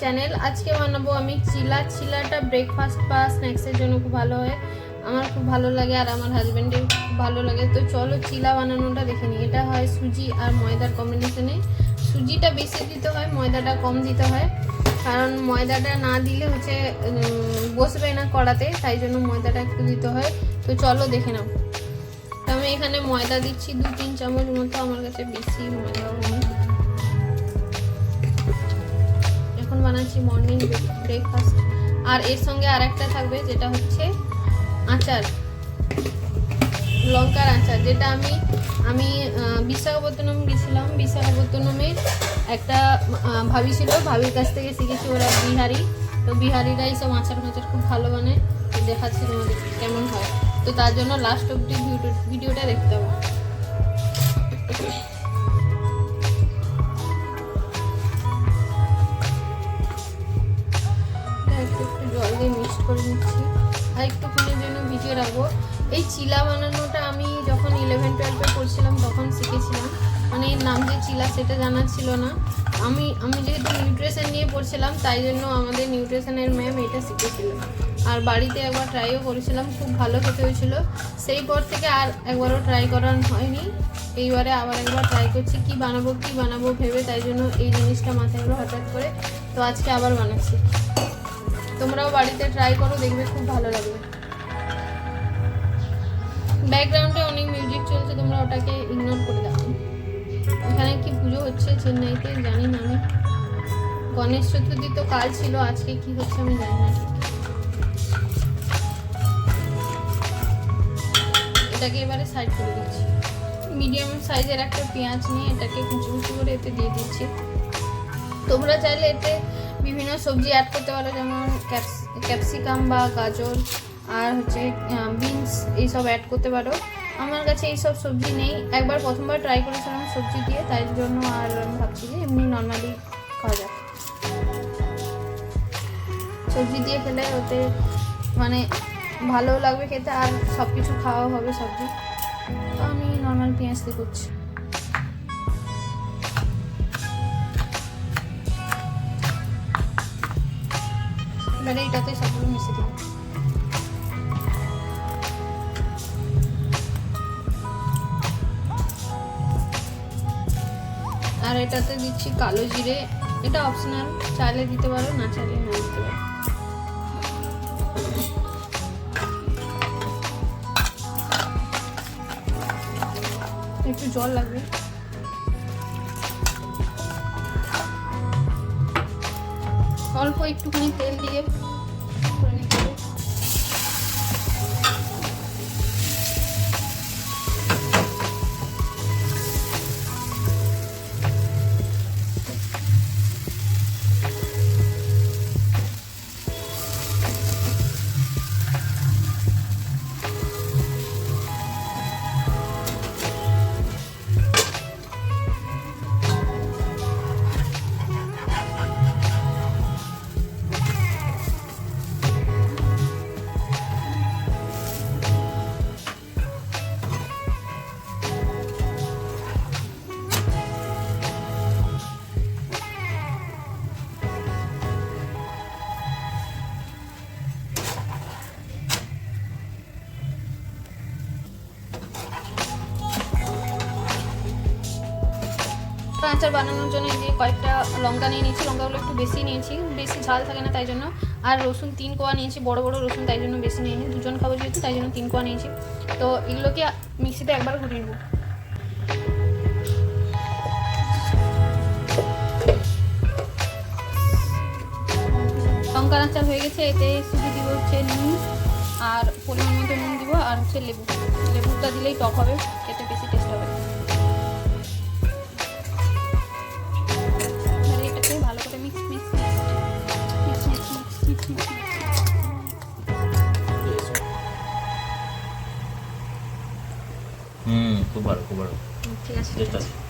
Channel আজকে বানাবো আমি চিলা। চিলাটা ব্রেকফাস্ট বা স্ন্যাক্সের জন্য খুব ভালো হয়। আমার খুব ভালো লাগে আর আমার হাজব্যান্ডের খুব ভালো লাগে। তো চলো চিলা বানানোটা দেখে নিই। এটা হয় সুজি আর ময়দার কম্বিনেশনে সুজিটা বেশি দিতে হয়, ময়দাটা কম দিতে হয়। কারণ ময়দাটা না দিলে হচ্ছে বসবে না কড়াতে, তাই জন্য ময়দাটা একটু দিতে হয়। তো চলো দেখে নাও। আমি এখানে ময়দা দিচ্ছি দু তিন চামচ মতো। আমার কাছে বেশি ময়দাও নেই। এখন বানাচ্ছি মর্নিং ব্রেকফাস্ট আর এর সঙ্গে আরেকটা থাকবে, যেটা হচ্ছে আচার। লঙ্কার আচার, যেটা আমি আমি বিশাখাপত্তনম গেছিলাম। বিশাখাপত্তনমে একটা ভাবি ছিল। ভাবির কাছ থেকে শিখেছি ওরা বিহারি। তো বিহারিরা এইসব আচার ফাচার খুব ভালো বানায়। তো দেখাচ্ছি তোমাদের কেমন হয়। তো তার জন্য লাস্ট অব্দি ভিডিও, ভিডিওটা দেখতে হবে। একটু জল দিয়ে মিক্সড করে নিচ্ছি। আর একটুখানির জন্য ভিজিয়ে রাখব। এই চিলা বানানোটা আমি যখন ইলেভেন টুয়েলভে পড়ছিলাম তখন শিখেছিলাম। মানে এর নাম যে চিলা, সেটা জানা ছিল না। আমি আমি যেহেতু নিউট্রিশন নিয়ে পড়ছিলাম, তাই জন্য আমাদের নিউট্রিশনের ম্যাম এটা শিখেছিল। আর বাড়িতে একবার ট্রাইও করেছিলাম, খুব ভালো খেতে হয়েছিল। সেই পর থেকে আর একবারও ট্রাই করা হয়নি। এইবারে আবার একবার ট্রাই করছি, কি বানাবো কি বানাবো ভেবে, তাই জন্য এই জিনিসটা মাথায় হঠাৎ করে। তো আজকে আবার বানাচ্ছি। তোমরাও বাড়িতে ট্রাই করো, দেখবে খুব ভালো লাগবে। ব্যাকগ্রাউন্ডে অনেক মিউজিক চলছে, তোমরা ওটাকে ইগনোর করে দাও। এখানে কি পুজো হচ্ছে চেন্নাইতে জানি না আমি। গণেশ চতুর্থী তো কাল ছিল, আজকে কি হচ্ছে আমি জানি না। এটাকে এবারে সাইড করে দিচ্ছি। মিডিয়াম সাইজের একটা পেঁয়াজ নিয়ে এটাকে কুচি কুচি করে এতে দিয়ে দিচ্ছি। তোমরা চাইলে এতে বিভিন্ন সবজি অ্যাড করতে পারো, যেমন ক্যাপসিকাম বা গাজর, আর হচ্ছে বিনস এইসব অ্যাড করতে পারো। আমার কাছে এইসব সবজি নেই। একবার প্রথমবার ট্রাই করেছিলাম সবজি দিয়ে, তাই জন্য আর আমি ভাবছি যে এমনি নর্মালি খাওয়া যাক। সবজি দিয়ে খেলে ওতে মানে ভালো লাগবে খেতে, আর সব কিছু খাওয়া হবে সবজি। তো আমি নর্মাল পেঁয়াজ দিয়ে করছি। এবারে এটাতে সবগুলো মিশে দেবো। আর এটাতে দিচ্ছি কালো জিরে। এটা অপশনাল চাইলে দিতে পারো, না চাইলে না দিতে পারো। একটু জল লাগবে। অল্প একটুখানি তেল দিয়ে করে নিতে তো আচার বানানোর জন্য এই যে কয়েকটা লঙ্কা নিয়ে নিয়েছি, লঙ্কাগুলো একটু বেশি নিয়েছি, বেশি ঝাল থাকে না তাই জন্য। আর রসুন তিন কোয়া নিয়েছি, বড় বড় রসুন তাই জন্য বেশি নিয়ে নিই দুজন খাব যেহেতু তাই জন্য তিন কোয়া নিয়েছি। তো এগুলোকে মিক্সিতে একবার ঘুরিয়ে নেব। লঙ্কার আচার হয়ে গেছে, এতে শুধু দিব হচ্ছে নুন আর পরিমাণ মতো নুন দিব, আর হচ্ছে লেবু। লেবুটা দিলেই টক হবে খেতে বেশি টেস্ট খুব ভালো খুব ভালো ঠিক আছে টেস্ট আছে